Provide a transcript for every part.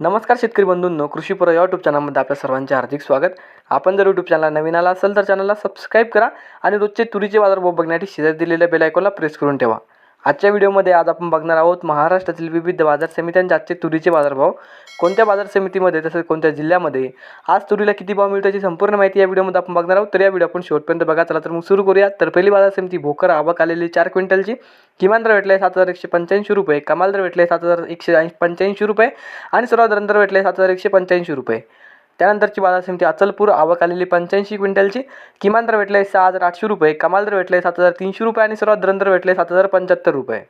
नमस्कार शेतकरी बंधूंनो कृषीपुरा या यूट्यूब चॅनलमध्ये आपल्या सर्वांचे हार्दिक स्वागत. आपण जर यूट्यूब चॅनलला नवीन आला असेल तर चॅनलला सबस्क्राईब करा आणि रोजचे तुरीचे बाजारभाव बघण्यासाठी शेजारी दिलेल्या बेल आयकॉनला प्रेस करून ठेवा. आजच्या व्हिडिओमध्ये आज आपण बघणार आहोत महाराष्ट्रातील विविध बाजार समित्यांचे आजचे तुरीचे बाजारभाव. कोणत्या बाजार समितीमध्ये तसेच कोणत्या जिल्ह्यामध्ये? आज तुरीला किती भाव मिळतो याची संपूर्ण माहिती या व्हिडिओमध्ये आपण बघणार आहोत. तर या व्हिडिओ आपण शेवटपर्यंत बघा. चला तर मग सुरू करूया तर पहिली बाजार समिती भोकर आवक आलेली चार क्विंटलची. किमान दर भेटले सात हजार एकशे पंच्याऐंशी रुपये. कमाल दर भेटले सात हजार एकशे ऐंशी पंच्याऐंशी रुपये. आणि सर्वात दर भेटले सात हजार एकशे पंच्याऐंशी रुपये. त्यानंतरची बाजार समिती अचलपूर आवक आलेली पंच्याऐंशी क्विंटलची. किमान दर भेटले सहा हजार आठशे रुपये कमाल दर भेटले सात हजार तीनशे रुपये आणि सर्वात दर भेटले सात हजार पंच्याहत्तर रुपये.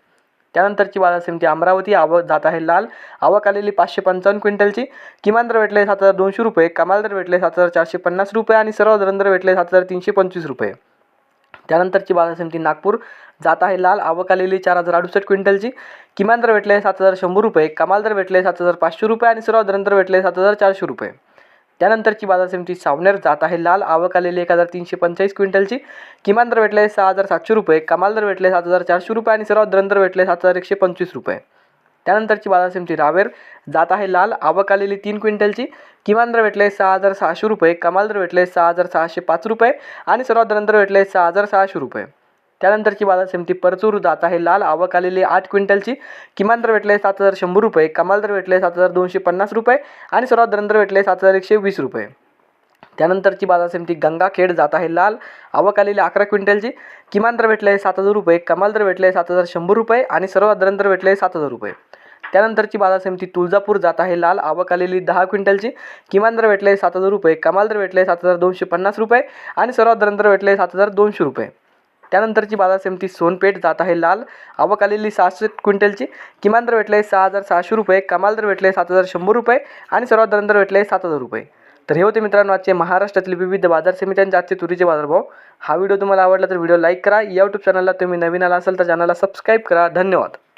त्यानंतरची बाजार समिती अमरावती आवक जात आहे लाल आवक आलेली पाचशे पंचावन्न क्विंटलची. किमान दर भेटले सात हजार दोनशे रुपये कमाल दर भेटले सात हजार चारशे पन्नास रुपये आणि सर्वात दर भेटले सात हजार तीनशे पंचवीस रुपये. त्यानंतरची बाजार समिती नागपूर जात आहे लाल आवक आलेली चार हजार अडुसष्ट क्विंटलची. किमान दर भेटले सात हजार शंभर रुपये कमाल दर भेटले सात हजार पाचशे रुपये आणि सर्वात दर भेटले सात हजार चारशे रुपये. त्यानंतरची बाजार समिती सावनेर जात आहे. लाल आवक आलेली एक हजार तीनशे पंचेचाळीस क्विंटलची. किमान दर भेटले सहा हजार सातशे रुपये. कमाल दर भेटले सात हजार चारशे रुपये आणि सर्वात दर भेटले सात हजार एकशे पंचवीस रुपये. त्यानंतरची बाजार समिती रावेर जात आहे. लाल आवक आलेली तीन क्विंटलची. किमान दर भेटले सहा हजार सहाशे रुपये. कमाल दर भेटले सहा हजार सहाशे पाच रुपये आणि सर्वात दर भेटले सहा हजार सहाशे रुपये. त्यानंतरची बाजार समिती परचूर जात आहे. लाल आवक आलेली आठ क्विंटलची. किमान दर भेटले सात हजार शंभर रुपये. कमाल दर भेटले सात हजार दोनशे पन्नास रुपये. आणि सर्वात दर भेटले सात हजार एकशे वीस रुपये. त्यानंतरची बाजार समिती गंगाखेड जात आहे. लाल आवक आलेली अकरा क्विंटलची. किमान दर भेटले सात हजार रुपये. कमाल दर भेटले सात हजार शंभर रुपये. आणि सर्वात दर भेटले सात हजार रुपये. त्यानंतरची बाजार समिती तुळजापूर जात आहे. लाल आवक आलेली दहा क्विंटलची. किमान दर भेटले सात हजार रुपये. कमाल दर भेटले सात हजार दोनशे पन्नास रुपये. आणि सर्वात दर भेटले सात हजार दोनशे रुपये. त्यानंतरची बाजार समिती सोनपेठ जात आहे लाल. आवक आलेली सहाशे क्विंटलची. किमान दर भेटले सहा हजार सहाशे रुपये कमाल दर भेटले सात हजार शंभर रुपये आणि सर्वात दर भेटले सात हजार रुपये. तर हे होते मित्रांनो आजचे महाराष्ट्रातील विविध बाजार समित्यांच्या आजचे तुरीचे बाजारभाव. हा व्हिडिओ तुम्हाला आवडला तर व्हिडिओ लाईक करा. या यूट्यूब चॅनलला तुम्ही नवीन आला असाल तर चॅनलला सबस्क्राईब करा. धन्यवाद.